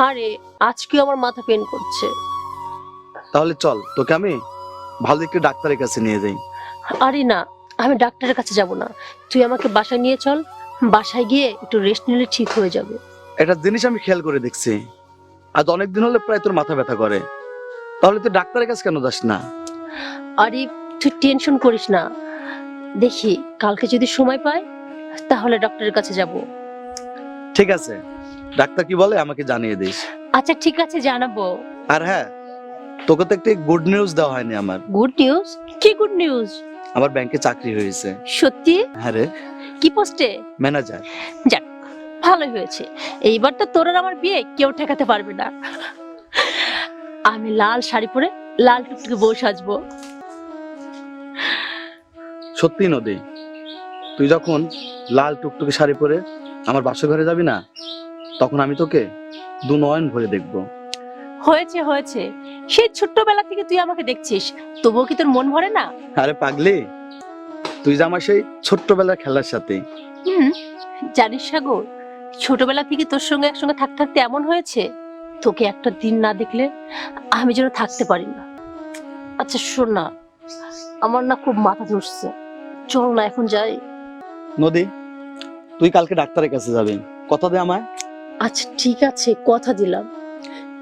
হারে আজকে আমার মাথা পেন করছে। তাহলে চল তোকে আমি ভালো একটু ডাক্তারের কাছে নিয়ে যাই। আরে না আমি ডাক্তারের কাছে যাব না। তুই আমাকে বাসায় নিয়ে চল বাসায় গিয়ে একটু রেস্ট নিলে ঠিক হয়ে যাবে। একটা জিনিস আমি খেয়াল করে দেখছি। আজ অনেকদিন হলে প্রায় তোর মাথা ব্যথা করে। তাহলে তুই ডাক্তারের কাছে কেন যাস না? আরে তুই টেনশন করিস না। দেখি কালকে যদি সময় পাই তাহলে ডক্টরের কাছে যাব। ঠিক আছে। ডাক্তার কি বলে? আমাকে জানিয়ে দিস। আচ্ছা ঠিক আছে জানাব। আর হ্যাঁ তোকে তো একটি গুড নিউজ দেওয়া হয়নি আমার। গুড নিউজ কি গুড নিউজ আমার ব্যাংকে চাকরি হয়েছে। সত্যি? হ্যাঁ রে। কি পোস্টে ম্যানেজার যাক ভালো হয়েছে। এইবার তো তোর আর আমার বিয়ে কেউ ঠেকাতে পারবে না। আমি লাল শাড়ি পরে লাল টুকটুকে বউ সাজবো। সত্যি নদী তুই যখন লাল টুকটুকে শাড়ি পরে আমার বাসা ঘরে যাবি না তখন আমি তোকে দু নয়ন ভরে দেখব। হয়েছে হয়েছে। সেই ছোট্টবেলা থেকে তুই আমাকে দেখছিস। তবুও কি তোর মন ভরে না? আরে পাগলি তুই যে আমার সেই ছোট্টবেলার খেলার সাথে। হুম জানিস সাগর ছোটবেলা থেকে তোর সঙ্গে একসঙ্গে থাকতে থাকতে এমন হয়েছে? তোকে একটা দিন না দেখলে আমি যেন থাকতে পারি না। আচ্ছা শোন না আমার না খুব মাথা ধরছে চল না এখন যাই। নদী তুই কালকে ডাক্তারের কাছে যাবি। কথা দে আমায়। আচ্ছা ঠিক আছে কথা দিলাম।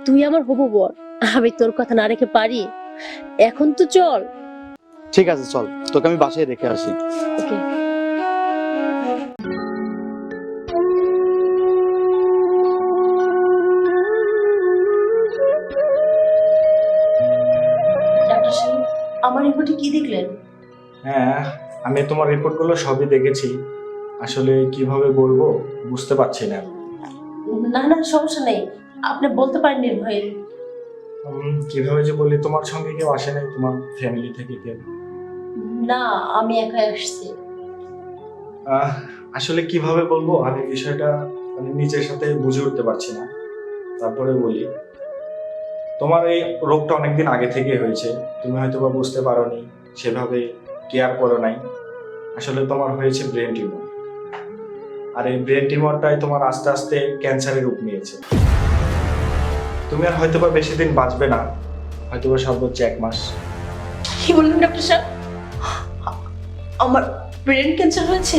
তুই আমার হবু বর আমি তোর কথা না রেখে পারি? এখন তো চল। ঠিক আছে চল। তোকে আমি বাসায় রেখে আসি। ওকে। আমার রিপোর্টে কি দেখলেন? হ্যাঁ আমি তোমার রিপোর্টগুলো সবই দেখেছি। আসলে কীভাবে বলব বুঝতে পারছি না। না না সমস্যা নেই। আপনি বলতে পারেন নির্ভয়ে কীভাবে যে বলি তোমার সঙ্গে কেউ আসে নাই তোমার ফ্যামিলি থেকে কেউ? না আমি একাই আসছি। আসলে কীভাবে বলব? আমি বিষয়টা মানে নিজের সাথে বুঝে উঠতে পারছি না। তারপরে বলি তোমার এই রোগটা অনেকদিন আগে থেকে হয়েছে। তুমি হয়তো বা বুঝতে পারোনি সেভাবে কেয়ার করো নাই। আসলে তোমার হয়েছে ব্রেন টিউমার আর এই ব্রেন টিউমারটাই তোমার আস্তে আস্তে ক্যান্সারের রূপ নিয়েছে। তুমি আর হয়তো বা বেশি দিন বাঁচবে না, হয়তো বা সর্বোচ্চ এক মাস। কি বললেন ডক্টর সাহেব? আমার ব্রেন ক্যান্সার হয়েছে?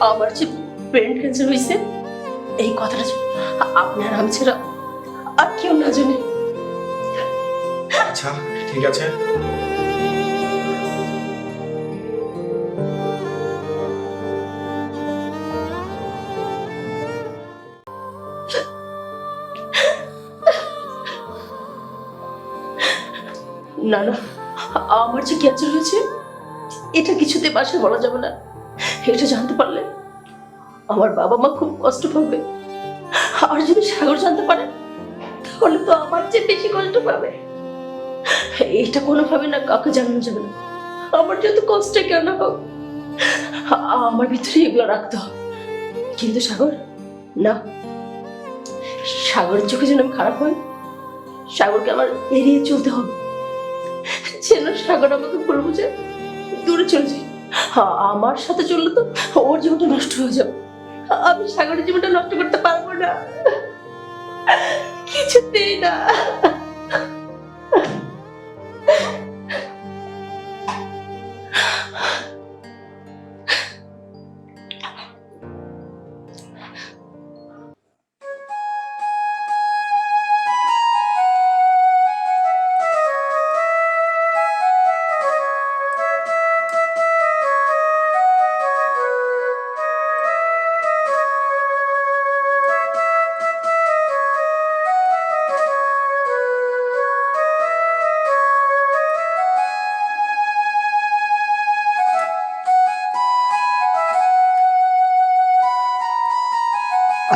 আমার যে ব্রেন ক্যান্সার হয়েছে এই কথাটা আপনার আমি ছাড়া আর কেউ না জানে। আচ্ছা ঠিক আছে। না না আমার যে ক্যান্সার হয়েছে এটা কিছুতে বাসায় বলা যাবে না। এটা জানতে পারলে? আমার বাবা মা খুব কষ্ট পাবে। আর যদি সাগর জানতে পারে, তাহলে তো আমার চেয়ে বেশি কষ্ট পাবে। এটা কোনোভাবে না কাকে জানানো যাবে না। আমার যত কষ্ট কেন হোক, আমার ভিতরে এগুলো রাখতে হবে। কিন্তু সাগর, না। সাগরের চোখে যেন আমি খারাপ হই, সাগরকে আমার এড়িয়ে চলতে হবে। যেন সাগর আমাকে ভুল বুঝে দূরে চলে যায়। আমার সাথে চললে তো ওর জীবনটা নষ্ট হয়ে যাবে। আমি সাগরের জীবনটা নষ্ট করতে পারব না। কিছুতেই না।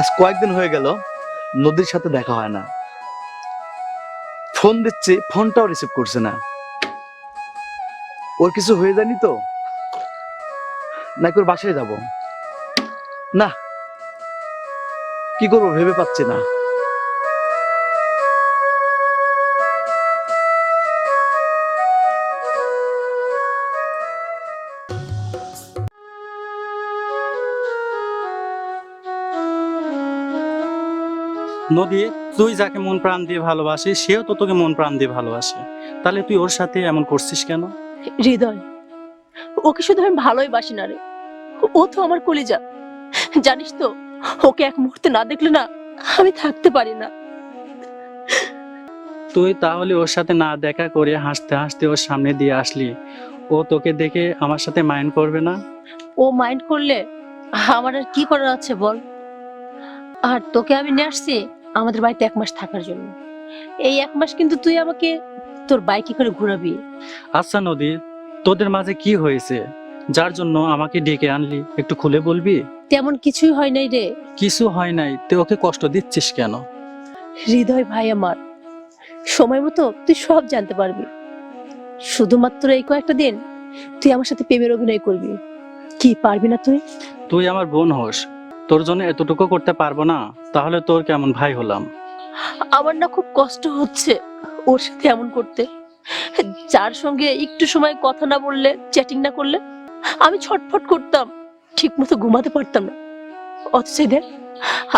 আজ কয়েকদিন হয়ে গেল, নদীর সাথে দেখা হয় না। ফোন দিচ্ছি, ফোনটাও রিসিভ করছে না। ওর কিছু হয়ে যায়নি তো? নাকি ওর বাসায় যাব? না। কি করব ভেবে পাচ্ছি না। নদী তুই যাকে মন প্রাণ দিয়ে ভালোবাসিস সেও তো তোকে মন প্রাণ দিয়ে ভালোবাসে। তাহলে তুই ওর সাথে এমন করছিস কেন? হৃদয় ওকে শুধু আমি ভালোই বাসি না রে। ও তো আমার কলিজা। জানিস তো ওকে এক মুহূর্তে না দেখলে না আমি থাকতে পারি না। তুই তাহলে ওর সাথে না দেখা করে হাসতে হাসতে ওর সামনে দিয়ে আসলি। ও তোকে দেখে আমার সাথে মাইন্ড করবে না? ও মাইন্ড করলে আমার আর কি করার আছে বল? আর তোকে আমি নিয়ে আসছি? আমাদের বাড়িতে এক মাস থাকার জন্য। এই এক মাস কিন্তু তুই আমাকে তোর বাইকে করে ঘুরাবি। আচ্ছা নদী তোদের মাঝে কি হয়েছে? যার জন্য আমাকে ডেকে আনলি একটু খুলে বলবি? তেমন কিছুই হয় নাই রে। কিছু হয় নাই তুই ওকে কষ্ট দিচ্ছিস কেন? হৃদয় ভাই আমার সময় মতো তুই সব জানতে পারবি। শুধুমাত্র এই কয়েকটা দিন তুই আমার সাথে প্রেমের অভিনয় করবি। কি পারবি না তুই? তুই আমার বোন হোস তোর জন্য এতটুকু করতে পারব না তাহলে তোর কেমন ভাই হলাম? আমার না খুব কষ্ট হচ্ছে ওর সাথে এমন করতে। যার সঙ্গে একটু সময় কথা না বললে চ্যাটিং না করলে আমি ছটফট করতাম ঠিক মতো ঘুমাতে পারতাম না। অথচ দেখ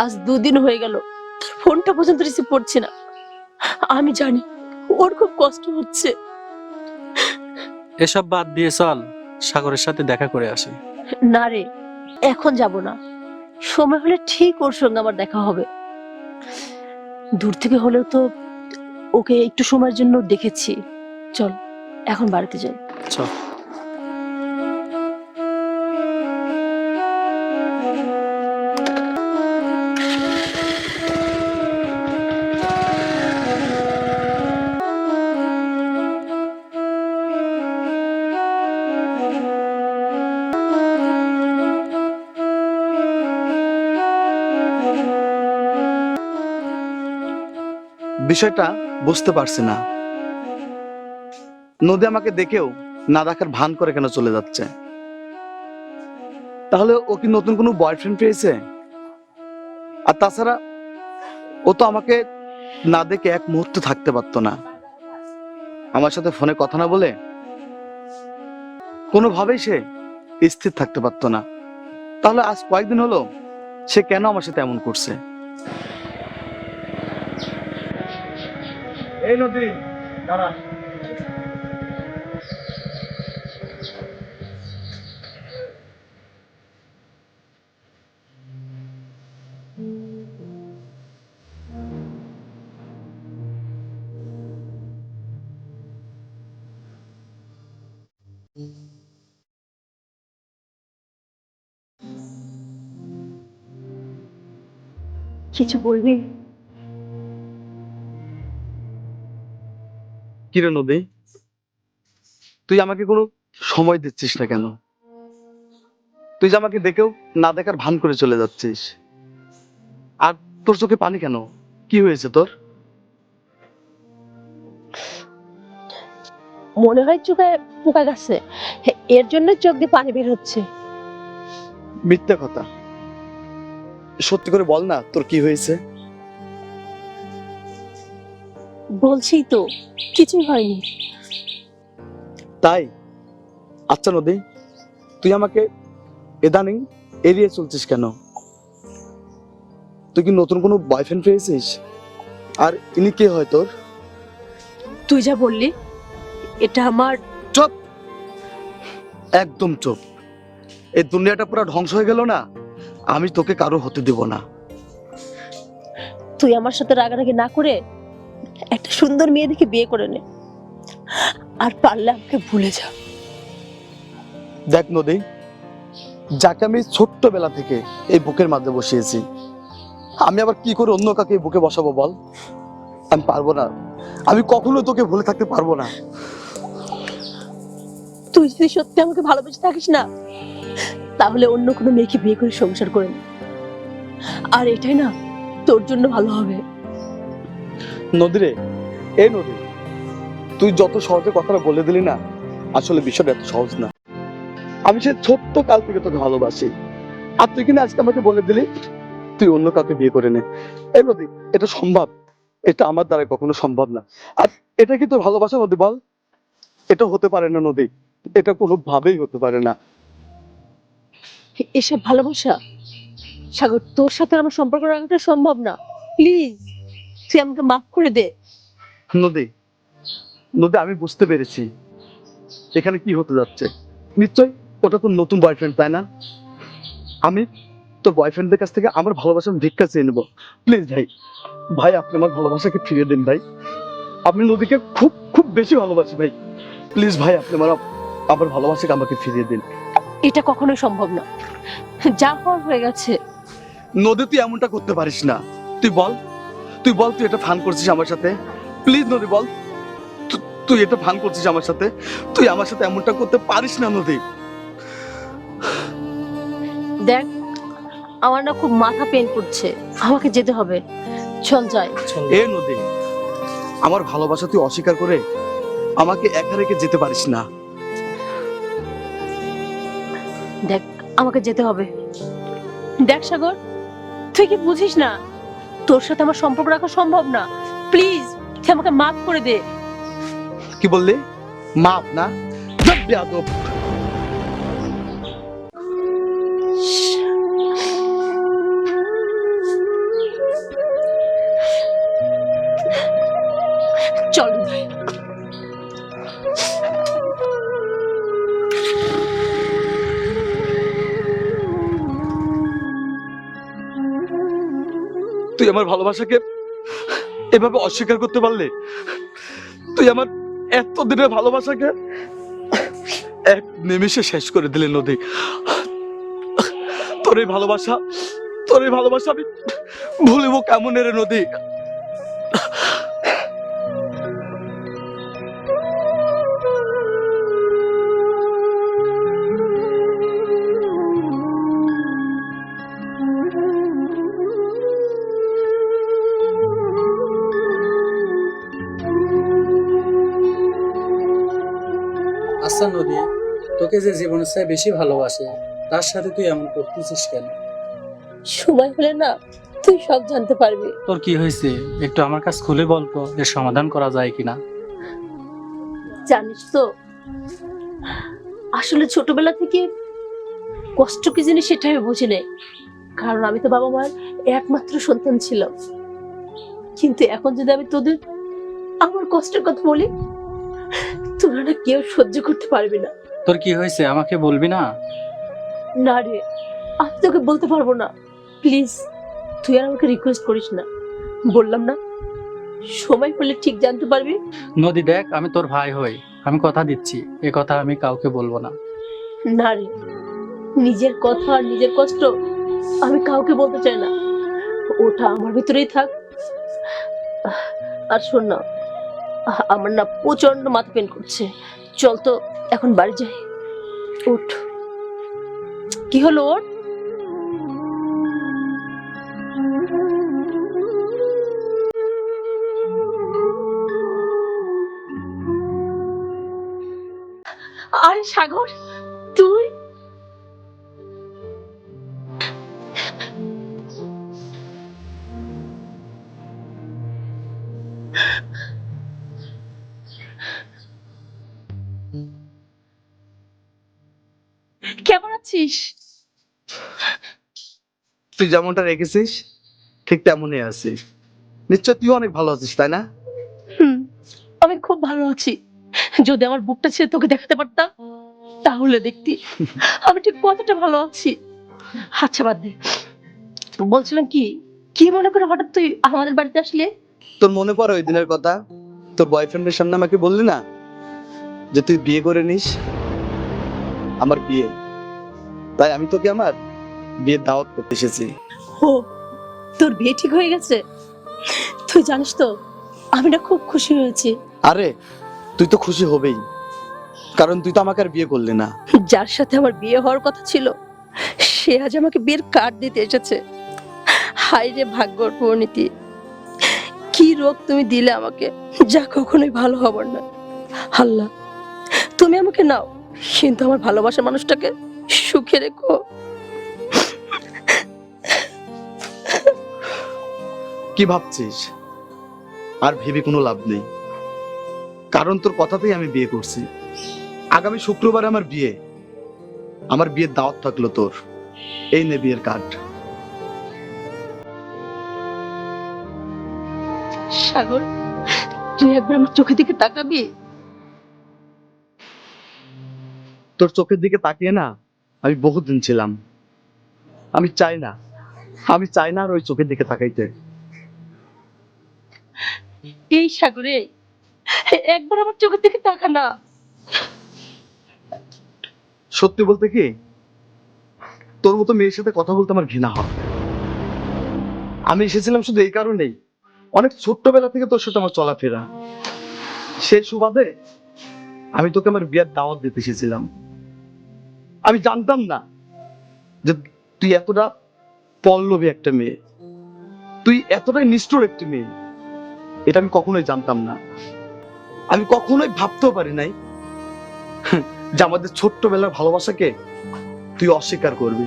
আজ দুদিন হয়ে গেল ফোনটা পর্যন্ত রিসিভ করছে না। আমি জানি ওর খুব কষ্ট হচ্ছে। এসব বাদ দিয়ে চল সাগরের সাথে দেখা করে আসি। না রে এখন যাব না। সময় হলে ঠিক ওর সঙ্গে আমার দেখা হবে। দূর থেকে হলেও তো ওকে একটু সময়ের জন্য দেখেছি। চল, এখন বাড়িতে যাই। চল। বিষয়টা বুঝতে পারছি না। নদী আমাকে দেখেও না দেখার ভান করে কেন চলে যাচ্ছে? তাহলে ও কি নতুন কোনো বয়ফ্রেন্ড পেয়েছে? আর তাছাড়া ও তো আমাকে না দেখে এক মুহূর্ত থাকতে পারতো না। আমার সাথে ফোনে কথা না বলে কোনোভাবেই সে স্থির থাকতে পারতো না। তাহলে আজ কয়েকদিন হলো সে কেন আমার সাথে এমন করছে? এই নদী দাঁড়া কিছু বলবি কিরে নদী? তুই আমাকে কোনো সময় দিচ্ছিস না কেন? তুই যে আমাকে দেখেও না দেখার ভান করে চলে যাচ্ছিস। আর তোর চোখে পানি কেন? কি হয়েছে তোর? মনে হয় চোখে পোকা গেছে। এর জন্য চোখ দিয়ে পানি বের হচ্ছে। মিথ্যে কথা। সত্যি করে বল না তোর কি হয়েছে? বলছি তো কিছুই হয়নি। তাই? আচ্ছা নদী তুই আমাকে এদানিং এড়িয়ে চলছিস কেন? তুই কি নতুন কোনো বয়ফ্রেন্ড পেয়েছিস? আর ইনি কে হয় তোর? তুই যা বললি এটা আমার চুপ! একদম চুপ। এই দুনিয়াটা পুরো ধ্বংস হয়ে গেল না? আমি তোকে কারও হতে দেব না। তুই আমার সাথে রাগারাগি না করে সুন্দর মেয়ে দেখে বিয়ে করে নে। আর পারলে আমাকে ভুলে যা। দেখ নদী যাকে আমি ছোট্টবেলা থেকে এই বুকের মাঝে বসিয়েছি আমি আবার কি করে অন্য কাকে বুকে বসাবো বল? আমি পারব না। আমি কখনো তোকে ভুলে থাকতে পারব না। তুই যদি সত্যি আমাকে ভালোবেসে থাকিস না তাহলে অন্য কোনো মেয়েকে বিয়ে করে সংসার করে নে। আর এটাই না তোর জন্য ভালো হবে। নদী এই নদী তুই যত সহজে কথাটা বলে দিলি না, আসলে বিষয়টা এত সহজ না। আমি সে ছোট্ট কাল থেকে তোকে ভালোবাসি। আর তুই কিনা আজকে আমাকে বলে দিলি? তুই অন্য কাউকে বিয়ে করে নে। এই নদী এটা সম্ভব? এটা আমার দ্বারা কখনো সম্ভব না। আর এটা কি তোর ভালোবাসা নদী বল? এটা হতে পারে না নদী। এটা কোনোভাবেই হতে পারে না। এসব ভালোবাসা, সাগর, তোর সাথে আমার সম্পর্ক রাখাটা সম্ভব না। প্লিজ, তুই আমাকে মাফ করে দে। নদী। নদী আমি বুঝতে পেরেছি। এখানে কি হতে যাচ্ছে? নিশ্চয় ওটা তো নতুন বয়ফ্রেন্ড তাই না? আমি তো বয়ফ্রেন্ডের কাছ থেকে আমার ভালোবাসা ভিক্ষা চেয়ে নেব। প্লিজ ভাই ভাই আপনি আমার ভালোবাসাকে ফিরিয়ে দিন ভাই। আপনি নদীকে খুব খুব বেশি ভালোবাসি ভাই। প্লিজ ভাই আপনি আমার আমার ভালোবাসাকে আমাকে ফিরিয়ে দিন। এটা কখনোই সম্ভব না। যা হওয়ার হয়ে গেছে। নদী তুই এমনটা করতে পারিস না। তুই বল তুই বল তুই এটা ফান করছিস আমার সাথে? প্লিজ নদী বল। তুই এটা ফান করছিস আমার সাথে? তুই আমার সাথে এমনটা করতে পারিস না নদী। দেখ আমার না খুব মাথা পেন করছে। আমাকে যেতে হবে। চল যাই। এ নদী আমার ভালোবাসা তুই অস্বীকার করে আমাকে একা রেখে যেতে পারিস না। দেখ আমাকে যেতে হবে। দেখ সাগর তুই কি বুঝিস না? তোর সাথে আমার সম্পর্ক রাখা সম্ভব না। প্লিজ তুই আমাকে মাফ করে দে। কি বললি? মাপ না? বেয়াদব। চল তুই আমার ভালোবাসাকে এভাবে অস্বীকার করতে পারলে তুই আমার এত দিনের ভালোবাসাকে এক নিমিষে শেষ করে দিলে, নদী। তোর এই ভালোবাসা, তোর এই ভালোবাসা আমি ভুলিব কেমন রে, নদী? তোকে যে জীবনের চেয়ে বেশি ভালোবাসে তার সাথে তুই এমন করতেছিস কেন? সময় হলে না তুই সব জানতে পারবি। তোর কি হয়েছে? একটু আমার কাছে খুলে বলতো এর সমাধান করা যায় কিনা। জানিস তো আসলে ছোটবেলা থেকে কষ্ট কি জিনিস সেটা আমি বুঝি নাই। কারণ আমি তো বাবা মার একমাত্র সন্তান ছিলাম। কিন্তু এখন যদি আমি তোদের আমার কষ্টের কথা বলি তোরা না কেউ সহ্য করতে পারবি না। তোর কি হয়েছে? আমাকে বলবি না? না রে আমি তোকে বলতে পারব না। প্লিজ তুই আর আমাকে রিকোয়েস্ট করিস না। বললাম না সময় হলে ঠিক জানতে পারবি। নদী দেখ আমি তোর ভাই হই। আমি কথা দিচ্ছি এ কথা আমি কাউকে বলব না। না রে নিজের কথা আর নিজের কষ্ট আমি কাউকে বলতে চাই না। ওটা আমার ভিতরেই থাক। আর শোন না আমার না প্রচণ্ড মাথা পেন করছে। চল তো। এখন বাড়ি যাই। উঠ। কি হলো ওর? আরে সাগর। আছিস তুই যেমনটা রেখেছিস ঠিক তেমনই আছিস নিশ্চয় তুই অনেক ভালো আছিস তাই না? হুম আমি খুব ভালো আছি। যদি আমার বুকটা ছেড়ে তোকে দেখাতে পারতাম তাহলে দেখতি আমি ঠিক কতটা ভালো আছি। আচ্ছা বাদ দে। বলছিলাম কি কি মনে করে হঠাৎ তুই আমাদের বাড়িতে আসলে? তোর মনে পড়ে ওই দিনের কথা? তোর বয়ফ্রেন্ডের সামনে আমাকে বললি না যে তুই বিয়ে করে নিস? আমার বিয়ে। তাই আমি তোকে আমার বিয়ের দাওয়াত করতে এসেছি। ও তোর বিয়ে ঠিক হয়ে গেছে? তুই জানিস তো আমি না খুব খুশি হয়েছি। আরে তুই তো খুশি হবেই কারণ তুই তো আমাকে আর বিয়ে করলি না। যার সাথে আমার বিয়ে হওয়ার কথা ছিল সে আজ আমাকে বিয়ের কার্ড দিতে এসেছে। হাই রে ভাগ্যর পরিণতি কি রোগ তুমি দিলে আমাকে যা কখনোই ভালো হবার না আল্লাহ তুমি আমাকে নাও কিন্তু আমার ভালোবাসার মানুষটাকে সুখে রেখো। কি ভাবছিস? আর ভেবে কোনো লাভ নেই। কারণ তোর কথাতেই আমি বিয়ে করছি। আগামী শুক্রবার আমার বিয়ে। আমার বিয়ের দাওয়াত থাকল তোর। এই নে বিয়ের কার্ড। সাগর তুই একবার আমার চোখের দিকে তাকাবি? তোর চোখের দিকে তাকিয়ে না আমি বহুদিন ছিলাম। আমি চাই না। আমি চাই না আর ওই চোখের দিকে তাকাইতে। এই সাগরে একবার আমার চোখের দিকে তাকা না। সত্যি বলতে কি? তোর মতো মেয়ের সাথে কথা বলতে আমার ঘৃণা হয়। আমি এসেছিলাম শুধু এই কারণেই। অনেক ছোট্টবেলা থেকে তোর সাথে আমার চলাফেরা। সেই সুবাদে আমি তোকে আমার বিয়ের দাওয়াত দিতে এসেছিলাম। আমি জানতাম না যে তুই এতটা পল্লবী একটা মেয়ে। তুই এতটাই নিষ্ঠুর একটি মেয়ে। এটা আমি কখনোই জানতাম না। আমি কখনোই ভাবতেও পারি নাই যে আমাদের ছোট্টবেলার ভালোবাসাকে তুই অস্বীকার করবি।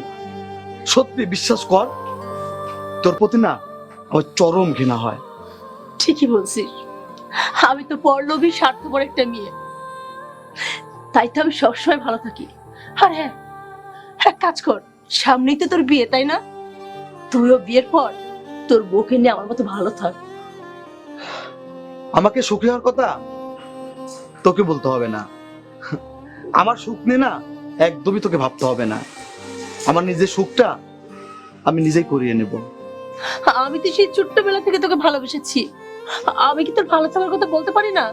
সত্যি বিশ্বাস কর, তোর প্রতি না আমার চরম ঘৃণা হয়। ঠিকই বলছিস। আমি তো পরলোভী স্বার্থপর একটা মেয়ে। তাই তো আমি সবসময় ভালো থাকি। আর হ্যাঁ এক কাজ কর সামনেই তো তোর বিয়ে তাই না? তুইও বিয়ের পর তোর বউকে নিয়ে আমার মতো ভালো থাক। আমাকে সুখী হওয়ার কথা তোকে বলতে হবে না। আমার সুখ নিয়ে না একদমই তোকে ভাবতে হবে না। আমার নিজের সুখটা আমি নিজেই করিয়ে নেব। আমি তো সেই ছোট্ট ছোট্টবেলা থেকে তোকে ভালোবেসেছি। আমি কি তোর ভালো থাকার কথা বলতে পারি না?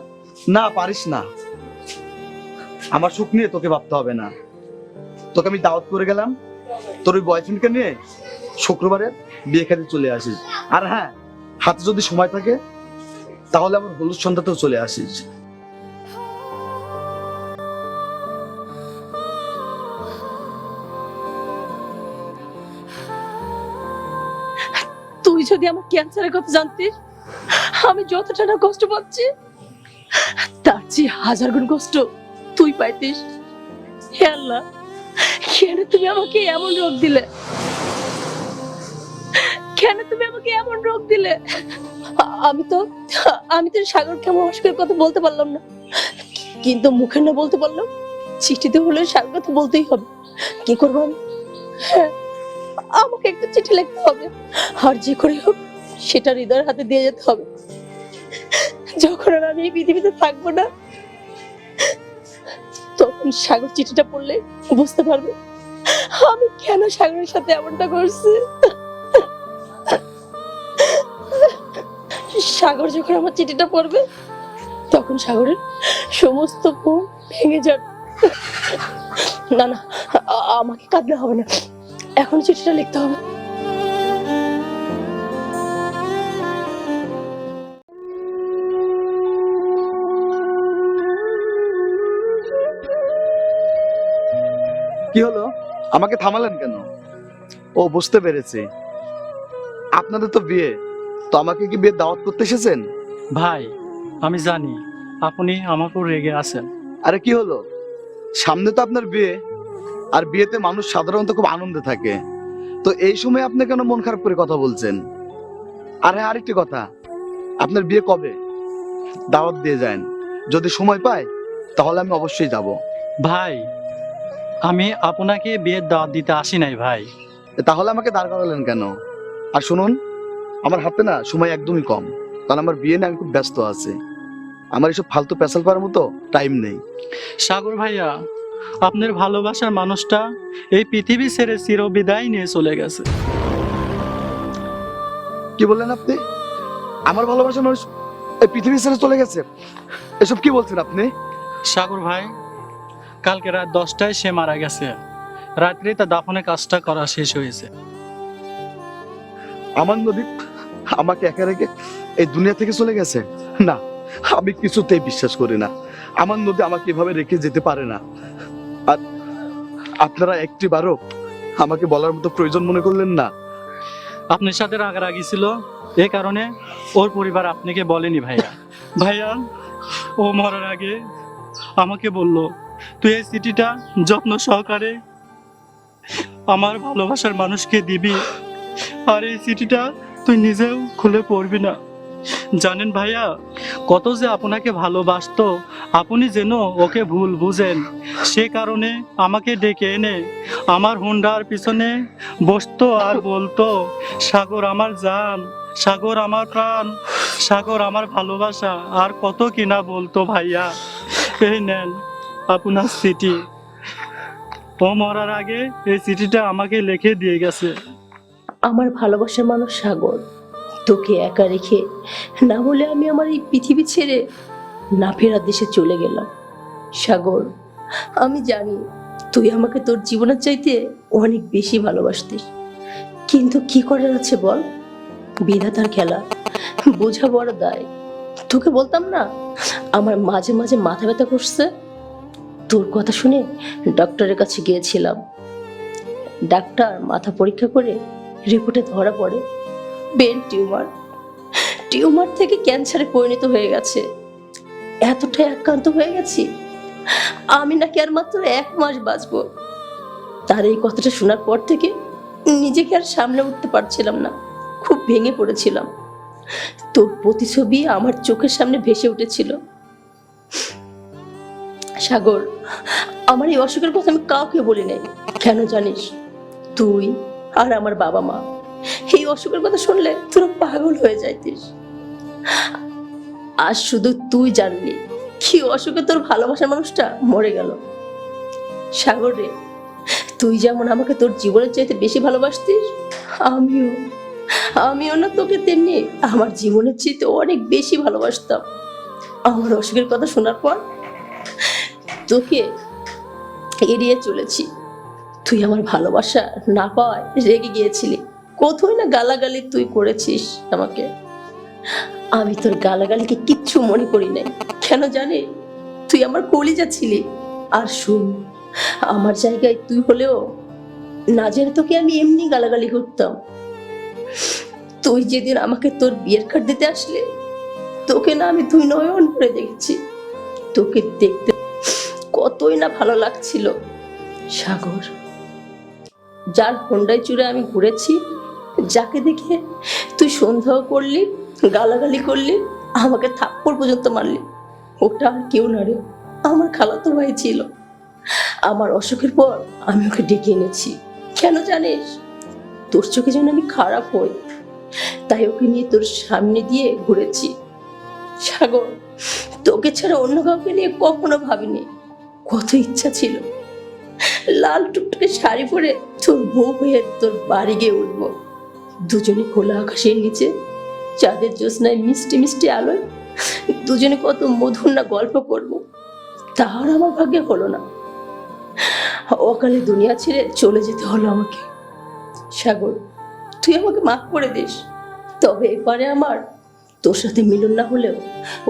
না পারিস না। আমার সুখ নিয়ে তোকে ভাবতে হবে না। তোকে আমি দাওয়াত করে গেলাম। তোর ওই বয়ফ্রেন্ডকে নিয়ে শুক্রবারে বিয়ে খেতে চলে আসিস। আর হ্যাঁ হাতে যদি সময় থাকে, তাহলে আমার হলুদ সন্ধ্যাতেও চলে আসিস। তুই যদি আমার ক্যান্সারের কথা জানতিস, আমি যতটা না কষ্ট পাচ্ছি, তার চেয়ে হাজার গুণ কষ্ট তুই পাইতিস। হে আল্লাহ। কেন তুমি আমাকে এমন রোগ দিলে? কেন তুমি আমাকে এমন রোগ দিলে? আমি তো আমি তো সাগর কেমন অসুখের কথা বলতে পারলাম না। কিন্তু মুখে না বলতে পারলাম চিঠিতে হলে সাগর কথা বলতেই হবে। কি করব আমি? হ্যাঁ আমাকে একটা চিঠি লিখতে হবে। আর যে করে হোক, সেটা হৃদয়ের হাতে দিয়ে যেতে হবে। যখন আমি এই পৃথিবীতে থাকব না সাগর চিঠিটা পড়লে বুঝতে পারবে আমি কেন সাগরের সাথে এমনটা করছি? সাগর যখন আমার চিঠিটা পড়বে, তখন সাগরের সমস্ত ফোন ভেঙে যাবে। না না আমাকে কাঁদলে হবে না। এখন চিঠিটা লিখতে হবে। কি হলো? আমাকে থামালেন কেন? ও বুঝতে পেরেছি। আপনাদের তো বিয়ে। তো আমাকে কি বিয়ে দাওয়াত করতে এসেছেন? ভাই আমি জানি। আপনি আমার উপর রেগে আছেন। আরে কি হলো? সামনে তো আপনার বিয়ে। আর বিয়েতে মানুষ সাধারণত খুব আনন্দে থাকে। তো এই সময় আপনি কেন মন খারাপ করে কথা বলছেন? আর হ্যাঁ আরেকটি কথা। আপনার বিয়ে কবে? দাওয়াত দিয়ে যান। যদি সময় পায় তাহলে আমি অবশ্যই যাব। ভাই আমি আপনাকে বিয়ের দাওয়াত দিতে আসি নাই ভাই। তাহলে আমাকে দাঁড় করালেন কেন? আর শুনুন আমার হাতে না সময় একদমই কম। কারণ আমার বিয়ে নিয়ে আমি খুব ব্যস্ত আছি। আমার এসব ফালতু পেশাল করার মতো টাইম নেই। সাগর ভাইয়া আপনার ভালোবাসার মানুষটা এই পৃথিবী ছেড়ে চিরবিদায় নিয়ে চলে গেছে। কি বললেন আপনি? আমার ভালোবাসার মানুষ এই পৃথিবী ছেড়ে চলে গেছে? এসব কি বলছেন আপনি? সাগর ভাই কালকে রাত দশটায় সে মারা গেছে। রাত্রে তা দাফনের কাজটা করা শেষ হয়েছে। আমার নদী আমাকে একা রেখে এই দুনিয়া থেকে চলে গেছে? না আমি কিছুতেই বিশ্বাস করি না। আমার নদী আমাকে এভাবে রেখে যেতে পারে না। আর আপনারা একটি বারও আমাকে বলার মতো প্রয়োজন মনে করলেন না? আপনার সাথে রাগারাগি ছিল। এ কারণে ওর পরিবার আপনাকে বলেনি ভাইয়া। ভাইয়া ও মরার আগে আমাকে বলল তুই এই চিঠিটা যত্ন সহকারে আমার ভালোবাসার মানুষকে দিবি। আর এই চিঠিটা তুই নিজেও খুলে পড়বি না। জানেন ভাইয়া, কত যে আপনাকে ভালোবাসতো, আপনি যেন ওকে ভুল বুঝেন। সে কারণে আমাকে ডেকে এনে আমার হুন্ডার পিছনে বসতো আর বলতো, সাগর আমার জান, সাগর আমার প্রাণ, সাগর আমার ভালোবাসা, আর কত কিনা বলতো ভাইয়া? এই নেন। আপনার সিটি ও মরার আগে এই চিঠিটা আমাকে লিখে দিয়ে গেছে। আমার ভালোবাসার মানুষ সাগর, তোকে একা রেখে না বলে আমি আমার এই পৃথিবী ছেড়ে না ফেরার দেশে চলে গেলাম। সাগর, আমি জানি তুই আমাকে তোর জীবনের চাইতে অনেক বেশি ভালোবাসতিস। কিন্তু কি করার আছে বল? বিধাতার খেলা, বোঝা বড় দায়। তোকে বলতাম না, আমার মাঝে মাঝে মাথা ব্যথা করছে? তোর কথা শুনে ডক্টরের কাছে গিয়েছিলাম। ডাক্তার মাথা পরীক্ষা করে রিপোর্টে ধরা পড়ে। Brain tumour. টিউমার থেকে ক্যান্সারে পরিণত হয়ে গেছে। এতটাই আক্রান্ত হয়ে গেছি, আমি নাকি আর মাত্র এক মাস বাঁচবো। তার এই কথাটা শোনার পর থেকে নিজেকে আর সামনে উঠতে পারছিলাম না, খুব ভেঙে পড়েছিলাম। তোর প্রতিছবি আমার চোখের সামনে ভেসে উঠেছিল। সাগর, আমার এই অসুখের কথা আমি কাউকে বলি নাই। কেন জানিস? তুই আর আমার বাবা মা, এই অসুখের কথা শুনলে তোরা পাগল হয়ে যাইতিস। আর শুধু তুই জানলি কি অসুখে তোর ভালোবাসার মানুষটা মরে গেল। সাগর রে, তুই যেমন আমাকে তোর জীবনের চাইতে বেশি ভালোবাসতিস, আমিও আমিও না তোকে তেমনি আমার জীবনের চাইতে অনেক বেশি ভালোবাসতাম। আমার অসুখের কথা শোনার পর তোকে এড়িয়ে চলেছি। তুই আমার ভালোবাসা না পাওয়ায় রেগে গিয়েছিলি। কোথায় না গালাগালি তুই করেছিস আমাকে? আমি তোর গালাগালিকে কিচ্ছু মনে করি নাই। কেন জানি তুই আমার কলিজা ছিলি। আর শুন, আমার জায়গায় তুই হলেও না জেনে তোকে আমি এমনি গালাগালি করতাম। তুই যেদিন আমাকে তোর বিয়ের কার্ড দিতে আসলে, তোকে না আমি দুই নয়ন করে দেখেছি। তোকে দেখতে কতই না ভালো লাগছিল। সাগর, যার হোন্ডায় চুরে আমি ঘুরেছি, যাকে দেখে তুই সন্দেহ করলি, গালাগালি করলি, আমাকে থাপ্পড় পর্যন্ত মারলি। ওটা আর কেউ না রে, আমার খালাতো ভাই ছিল। আমার অসুখের পর আমি ওকে ডেকে এনেছি। কেন জানিস? তোর চোখে যেন আমি খারাপ হই, তাই ওকে নিয়ে তোর সামনে দিয়ে ঘুরেছি। সাগর, তোকে ছাড়া অন্য কাউকে নিয়ে কখনো ভাবিনি। কত ইচ্ছা ছিল। লাল টুকটুকে শাড়ি পরে তোর বউ হয়ে তোর বাড়ি গিয়ে উঠবো। দুজনে খোলা আকাশের নিচে, চাঁদের জ্যোৎস্নায় মিষ্টি মিষ্টি আলোয় দুজনে কত মধুর না গল্প করব, তাহার আমার ভাগ্যে হলো না। অকালে দুনিয়া ছেড়ে চলে যেতে হলো আমাকে। সাগর, তুই আমাকে মাফ করে দিস। তবে এপারে আমার তোর সাথে মিলন না হলেও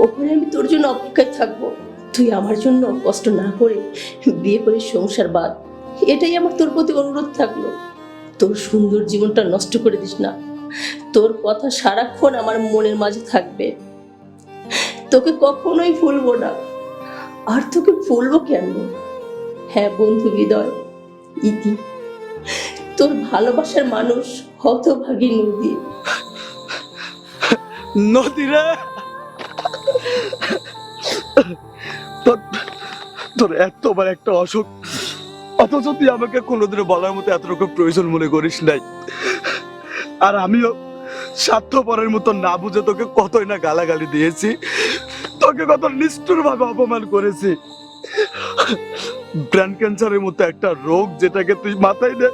ওখানে আমি তোর জন্য অপেক্ষায় থাকব। তুই আমার জন্য কষ্ট না করে বিয়ে করে সংসার বাদ। এটাই আমার তোর প্রতি অনুরোধ থাকল। তোর সুন্দর জীবনটা নষ্ট করে দিস না। তোর কথা সারাক্ষণ আমার মনের মাঝে থাকবে। তোকে কখনোই ভুলবো না। আর তোকে ভুলবো কেন? হ্যাঁ বন্ধু হৃদয়, ইতি। তোর ভালোবাসার মানুষ হতভাগী নদী। নদীরে তোর তোর এত বড় একটা অসুখ, অথচ তুই আমাকে কোনোদিনও বলার মতো এত রকম প্রয়োজন মনে করিস নাই। আর আমিও স্বার্থপরের মতো না বুঝে তোকে কতই না গালাগালি দিয়েছি, তোকে কত নিষ্ঠুর ভাবে অপমান করেছি। ব্রেন ক্যান্সারের মতো একটা রোগ যেটাকে তুই মাথায় দে,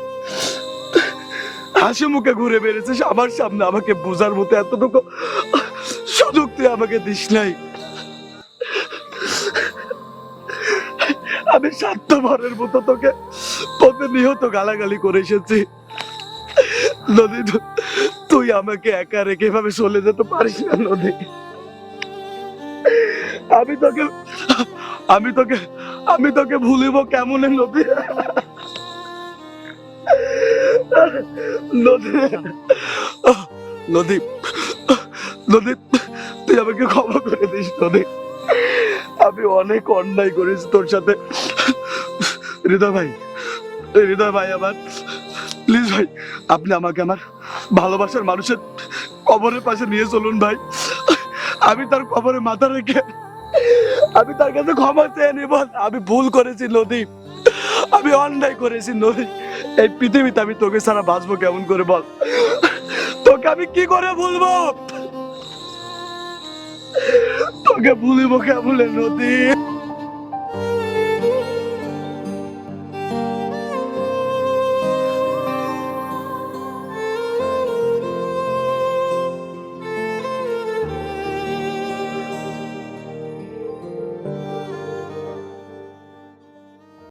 হাসি মুখে ঘুরে বেড়েছিস, আমার সামনে আমাকে বোঝার মতো এতটুকু সুযোগ তুই আমাকে দিস নাই। আমি স্বার্থপরের মতো তোকে প্রতিনিয়ত গালাগালি করে এসেছি। নদী, তুই আমাকে একা রেখে এভাবে চলে যেতে পারিস না, নদী। আমি তোকে আমি তোকে আমি তোকে ভুলিব কেমন, নদী? নদী নদী নদী, তুই আমাকে ক্ষমা করে দিস, নদী। আমি অনেক অন্যায় করেছি তোর সাথে। হৃদয় ভাই হৃদয় ভাই আমার। প্লিজ ভাই, আপনি আমাকে আমার ভালোবাসার মানুষের কবরের পাশে নিয়ে চলুন ভাই। আমি তার কবরে মাথা রেখে, আমি তার কাছে ক্ষমা চেয়ে নিব। আমি ভুল করেছি নদী। আমি অন্যায় করেছি নদী। এই পৃথিবীতে আমি তোকে ছাড়া বাঁচবো কেমন করে বল? তোকে আমি কি করে ভুলবো? তোকে ভুলিব কেবলে নদী?